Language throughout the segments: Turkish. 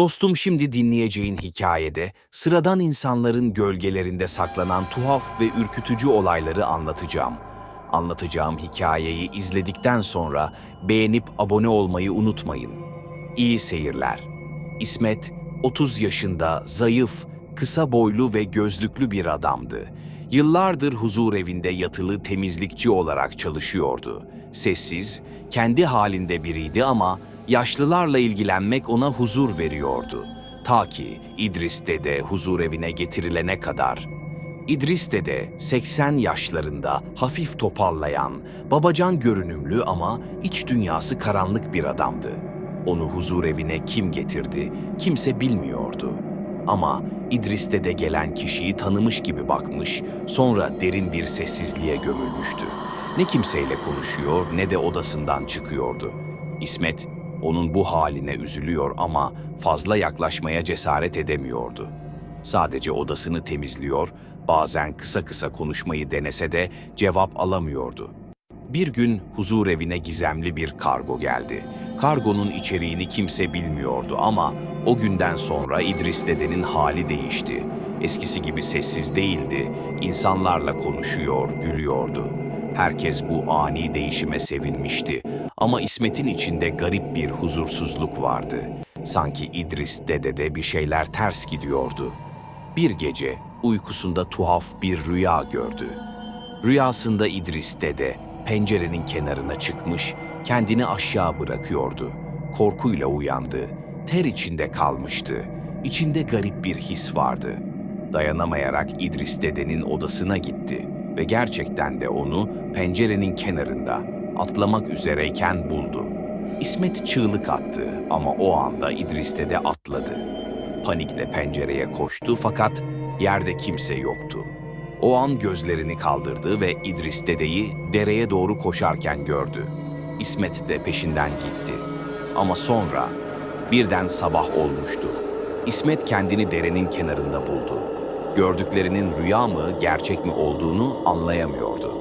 Dostum şimdi dinleyeceğin hikayede sıradan insanların gölgelerinde saklanan tuhaf ve ürkütücü olayları anlatacağım. Anlatacağım hikayeyi izledikten sonra beğenip abone olmayı unutmayın. İyi seyirler. İsmet 30 yaşında, zayıf, kısa boylu ve gözlüklü bir adamdı. Yıllardır huzur evinde yatılı temizlikçi olarak çalışıyordu. Sessiz, kendi halinde biriydi ama yaşlılarla ilgilenmek ona huzur veriyordu. Ta ki İdris Dede huzur evine getirilene kadar. İdris Dede 80 yaşlarında hafif topallayan, babacan görünümlü ama iç dünyası karanlık bir adamdı. Onu huzur evine kim getirdi kimse bilmiyordu. Ama İdris Dede gelen kişiyi tanımış gibi bakmış, sonra derin bir sessizliğe gömülmüştü. Ne kimseyle konuşuyor ne de odasından çıkıyordu. İsmet onun bu haline üzülüyor ama fazla yaklaşmaya cesaret edemiyordu. Sadece odasını temizliyor, bazen kısa kısa konuşmayı denese de cevap alamıyordu. Bir gün huzur evine gizemli bir kargo geldi. Kargonun içeriğini kimse bilmiyordu ama o günden sonra İdris dedenin hali değişti. Eskisi gibi sessiz değildi, insanlarla konuşuyor, gülüyordu. Herkes bu ani değişime sevinmişti ama İsmet'in içinde garip bir huzursuzluk vardı. Sanki İdris dedede bir şeyler ters gidiyordu. Bir gece uykusunda tuhaf bir rüya gördü. Rüyasında İdris dede pencerenin kenarına çıkmış, kendini aşağı bırakıyordu. Korkuyla uyandı. Ter içinde kalmıştı. İçinde garip bir his vardı. Dayanamayarak İdris dedenin odasına gitti ve gerçekten de onu pencerenin kenarında atlamak üzereyken buldu. İsmet çığlık attı ama o anda İdris dede atladı. Panikle pencereye koştu fakat yerde kimse yoktu. O an gözlerini kaldırdı ve İdris dedeyi dereye doğru koşarken gördü. İsmet de peşinden gitti. Ama sonra birden sabah olmuştu. İsmet kendini derenin kenarında buldu. Gördüklerinin rüya mı, gerçek mi olduğunu anlayamıyordu.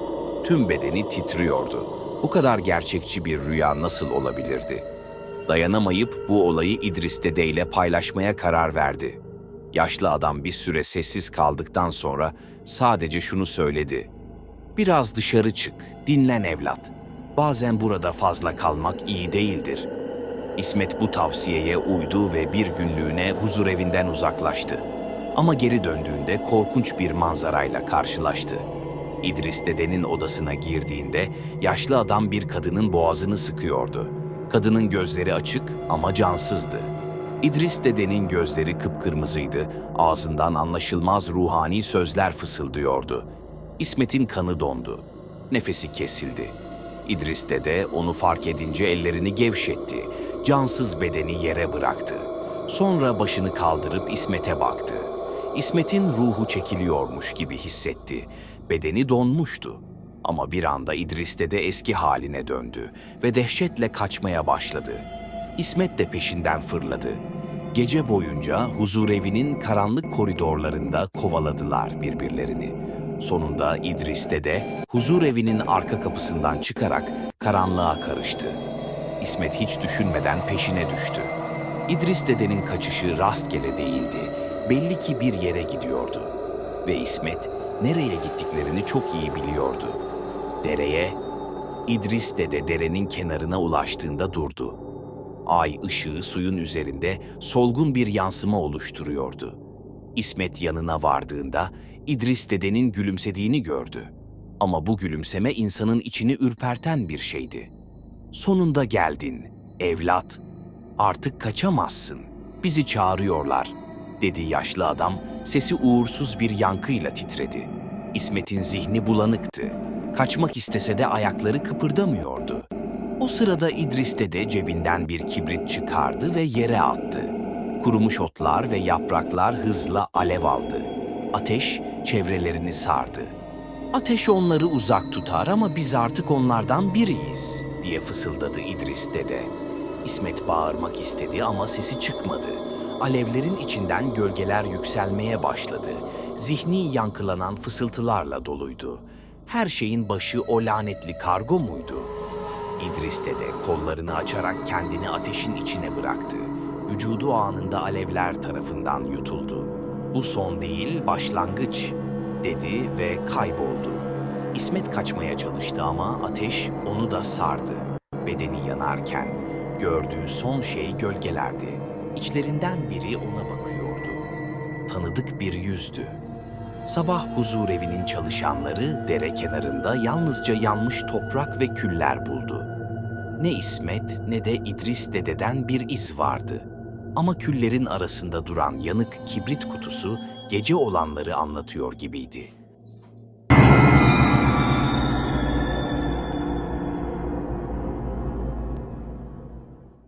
Tüm bedeni titriyordu. Bu kadar gerçekçi bir rüya nasıl olabilirdi? Dayanamayıp bu olayı İdris Dede ile paylaşmaya karar verdi. Yaşlı adam bir süre sessiz kaldıktan sonra sadece şunu söyledi. Biraz dışarı çık, dinlen evlat. Bazen burada fazla kalmak iyi değildir. İsmet bu tavsiyeye uydu ve bir günlüğüne huzur evinden uzaklaştı. Ama geri döndüğünde korkunç bir manzarayla karşılaştı. İdris dedenin odasına girdiğinde yaşlı adam bir kadının boğazını sıkıyordu. Kadının gözleri açık ama cansızdı. İdris dedenin gözleri kıpkırmızıydı, ağzından anlaşılmaz ruhani sözler fısıldıyordu. İsmet'in kanı dondu, nefesi kesildi. İdris dede onu fark edince ellerini gevşetti, cansız bedeni yere bıraktı. Sonra başını kaldırıp İsmet'e baktı. İsmet'in ruhu çekiliyormuş gibi hissetti. Bedeni donmuştu. Ama bir anda İdris dede eski haline döndü ve dehşetle kaçmaya başladı. İsmet de peşinden fırladı. Gece boyunca huzurevinin karanlık koridorlarında kovaladılar birbirlerini. Sonunda İdris dede huzurevinin arka kapısından çıkarak karanlığa karıştı. İsmet hiç düşünmeden peşine düştü. İdris dedenin kaçışı rastgele değildi. Belli ki bir yere gidiyordu. Ve İsmet nereye gittiklerini çok iyi biliyordu. Dereye, İdris dede derenin kenarına ulaştığında durdu. Ay ışığı suyun üzerinde solgun bir yansıma oluşturuyordu. İsmet yanına vardığında İdris dedenin gülümsediğini gördü. Ama bu gülümseme insanın içini ürperten bir şeydi. Sonunda geldin, evlat. Artık kaçamazsın. Bizi çağırıyorlar, dedi yaşlı adam. Sesi uğursuz bir yankıyla titredi. İsmet'in zihni bulanıktı. Kaçmak istese de ayakları kıpırdamıyordu. O sırada İdris de cebinden bir kibrit çıkardı ve yere attı. Kurumuş otlar ve yapraklar hızla alev aldı. Ateş çevrelerini sardı. Ateş onları uzak tutar ama biz artık onlardan biriyiz diye fısıldadı İdris dede. İsmet bağırmak istedi ama sesi çıkmadı. Alevlerin içinden gölgeler yükselmeye başladı. Zihni yankılanan fısıltılarla doluydu. Her şeyin başı o lanetli kargo muydu? İdris dede kollarını açarak kendini ateşin içine bıraktı. vücudu anında alevler tarafından yutuldu. Bu son değil, başlangıç, dedi ve kayboldu. İsmet kaçmaya çalıştı ama ateş onu da sardı. Bedeni yanarken gördüğü son şey gölgelerdi. İçlerinden biri ona bakıyordu. Tanıdık bir yüzdü. Sabah huzur evinin çalışanları dere kenarında yalnızca yanmış toprak ve küller buldu. Ne İsmet ne de İdris dededen bir iz vardı. Ama küllerin arasında duran yanık kibrit kutusu gece olanları anlatıyor gibiydi.